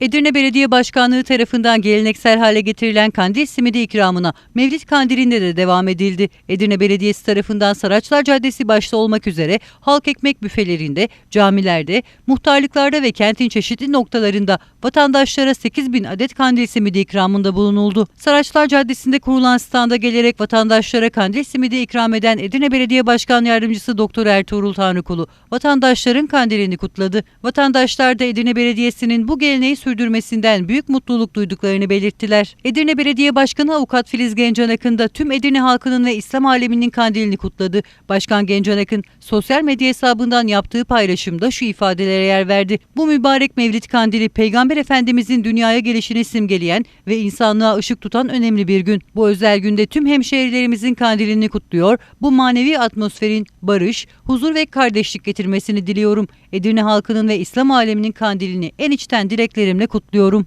Edirne Belediye Başkanlığı tarafından geleneksel hale getirilen kandil simidi ikramına Mevlid Kandili'nde de devam edildi. Edirne Belediyesi tarafından Saraçlar Caddesi başta olmak üzere halk ekmek büfelerinde, camilerde, muhtarlıklarda ve kentin çeşitli noktalarında vatandaşlara 8 bin adet kandil simidi ikramında bulunuldu. Saraçlar Caddesi'nde kurulan standa gelerek vatandaşlara kandil simidi ikram eden Edirne Belediye Başkan Yardımcısı Doktor Ertuğrul Tanrıkulu vatandaşların kandilini kutladı. Vatandaşlar da Edirne Belediyesi'nin bu geleneği sürdürmesinden büyük mutluluk duyduklarını belirttiler. Edirne Belediye Başkanı Avukat Filiz Gencan Akın da tüm Edirne halkının ve İslam aleminin kandilini kutladı. Başkan Gencan Akın sosyal medya hesabından yaptığı paylaşımda şu ifadelere yer verdi. Bu mübarek Mevlid Kandili Peygamber Efendimizin dünyaya gelişini simgeleyen ve insanlığa ışık tutan önemli bir gün. Bu özel günde tüm hemşehrilerimizin kandilini kutluyor. Bu manevi atmosferin barış, huzur ve kardeşlik getirmesini diliyorum. Edirne halkının ve İslam aleminin kandilini en içten dileklerimle kutluyorum.